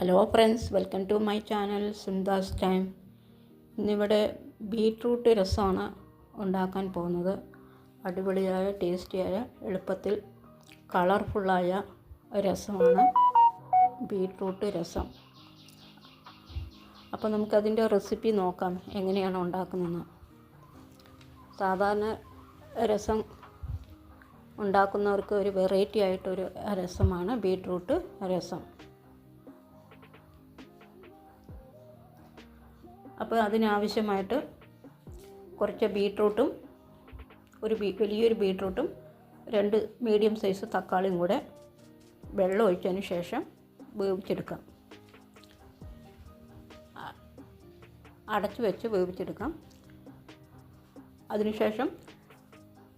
Hello friends welcome to my channel Sundas time ഇന്നിവിടെ beetroot രസമാണ് ഉണ്ടാക്കാൻ പോകുന്നത്. അടിപൊളിയായ ടേസ്റ്റിയായ എളുപ്പത്തിൽ കളർഫുള്ളായ രസമാണ് ബീട്രൂട്ട് രസം. അപ്പോൾ നമുക്കതിന്റെ റെസിപ്പി നോക്കാം എങ്ങനെയാണ് ഉണ്ടാക്കുന്നതെന്ന്. സാധാരണ രസം ഉണ്ടാക്കുന്നവർക്ക് ഒരു വെറൈറ്റി ആയിട്ടൊരു രസമാണ് ബീട്രൂട്ട് രസം. അപ്പോൾ അതിനാവശ്യമായിട്ട് കുറച്ച് ബീട്രൂട്ടും ഒരു ബീ വലിയൊരു ബീട്രൂട്ടും രണ്ട് മീഡിയം സൈസ് തക്കാളിയും കൂടെ വെള്ളം ഒഴിച്ചതിന് ശേഷം വേവിച്ചെടുക്കാം. അടച്ചു വെച്ച് വേവിച്ചെടുക്കാം. അതിനുശേഷം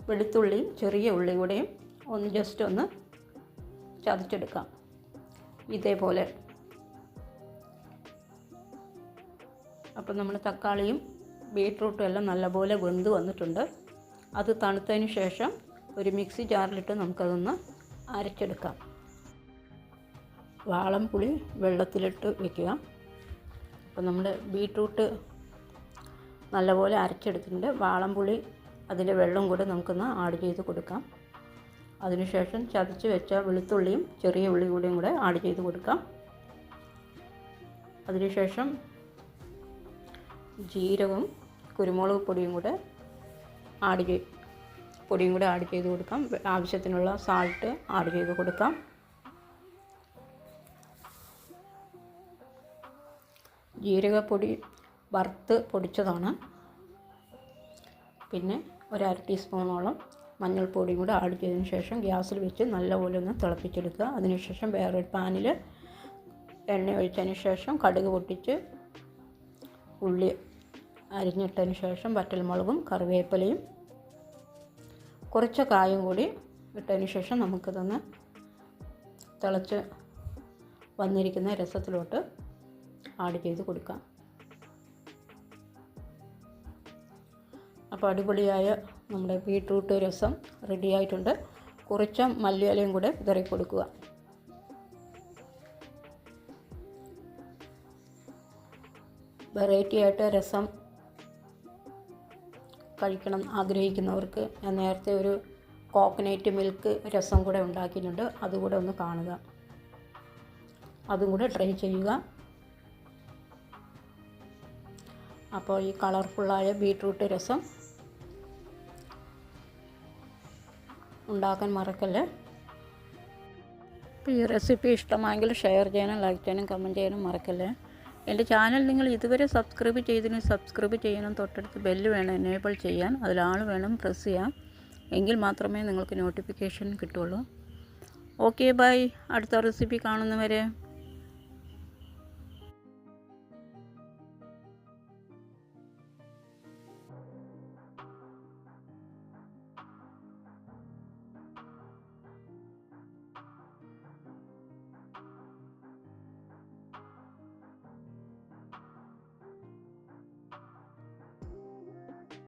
വെളുത്തുള്ളിയും ചെറിയ ഉള്ളിയും കൂടെയും ഒന്ന് ജസ്റ്റ് ഒന്ന് ചതച്ചെടുക്കാം. ഇതേപോലെ അപ്പം നമ്മൾ തക്കാളിയും ബീട്രൂട്ടും എല്ലാം നല്ലപോലെ വെന്ത് വന്നിട്ടുണ്ട്. അത് തണുത്തതിന് ശേഷം ഒരു മിക്സി ജാറിലിട്ട് നമുക്കതൊന്ന് അരച്ചെടുക്കാം. വാളം പുളി വെള്ളത്തിലിട്ട് വെക്കുക. അപ്പോൾ നമ്മൾ ബീട്രൂട്ട് നല്ലപോലെ അരച്ചെടുത്തിട്ടുണ്ട്. വാളംപുളി അതിന്റെ വെള്ളം കൂടെ നമുക്കൊന്ന് ആഡ് ചെയ്ത് കൊടുക്കാം. അതിനുശേഷം ചതച്ച് വെച്ച വെളുത്തുള്ളിയും ചെറിയ ഉള്ളി കൂടിയും കൂടെ ആഡ് ചെയ്ത് കൊടുക്കാം. അതിനുശേഷം ജീരകവും കുരുമുളക് പൊടിയും കൂടെ ആഡ് ചെയ്ത് പൊടിയും കൂടെ ആഡ് ചെയ്ത് കൊടുക്കാം. ആവശ്യത്തിനുള്ള സാൾട്ട് ആഡ് ചെയ്ത് കൊടുക്കാം. ജീരകപ്പൊടി വറുത്ത് പൊടിച്ചതാണ്. പിന്നെ ഒരു അര ടീസ്പൂണോളം മഞ്ഞൾപ്പൊടിയും കൂടെ ആഡ് ചെയ്തതിന് ശേഷം ഗ്യാസിൽ വെച്ച് നല്ലപോലെ ഒന്ന് തിളപ്പിച്ചെടുക്കുക. അതിനുശേഷം വേറൊരു പാനിൽ എണ്ണ ഒഴിച്ചതിന് ശേഷം കടുക് പൊട്ടിച്ച് ഉള്ളി അരിഞ്ഞിട്ടതിന് ശേഷം വറ്റൽമുളകും കറിവേപ്പിലയും കുറച്ച് കായും കൂടി ഇട്ടതിന് ശേഷം നമുക്കിതൊന്ന് തിളച്ച് വന്നിരിക്കുന്ന രസത്തിലോട്ട് ആഡ് ചെയ്ത് കൊടുക്കാം. അപ്പോൾ അടിപൊളിയായ നമ്മുടെ ബീട്രൂട്ട് രസം റെഡിയായിട്ടുണ്ട് കുറച്ച് മല്ലിയിലയും കൂടെ വിതറി കൊടുക്കുക. വെറൈറ്റി ആയിട്ട് രസം കഴിക്കണം ആഗ്രഹിക്കുന്നവർക്ക്. ഞാൻ നേരത്തെ ഒരു കോക്കനട്ട് മിൽക്ക് രസം കൂടെ ഉണ്ടാക്കിയിട്ടുണ്ട്. അതുകൂടെ ഒന്ന് കാണുക. അതും കൂടെ ട്രൈ ചെയ്യുക. അപ്പോൾ ഈ കളർഫുള്ളായ ബീട്രൂട്ട് രസം ഉണ്ടാക്കാൻ മറക്കല്ലേ? അപ്പോൾ ഈ റെസിപ്പി ഇഷ്ടമായെങ്കിൽ ഷെയർ ചെയ്യാനും ലൈക്ക് ചെയ്യാനും കമന്റ് ചെയ്യാനും മറക്കല്ലേ? എന്റെ ചാനൽ നിങ്ങൾ ഇതുവരെ സബ്സ്ക്രൈബ് ചെയ്തിന് സബ്സ്ക്രൈബ് ചെയ്യണം. തൊട്ടടുത്ത് ബെല്ല് വേണം എനേബിൾ ചെയ്യാൻ. അതിലാൾ വേണം പ്രസ് ചെയ്യാം എങ്കിൽ മാത്രമേ നിങ്ങൾക്ക് നോട്ടിഫിക്കേഷൻ കിട്ടുള്ളൂ ഓക്കെ ബൈ അടുത്ത റെസിപ്പി കാണുന്നവരെ.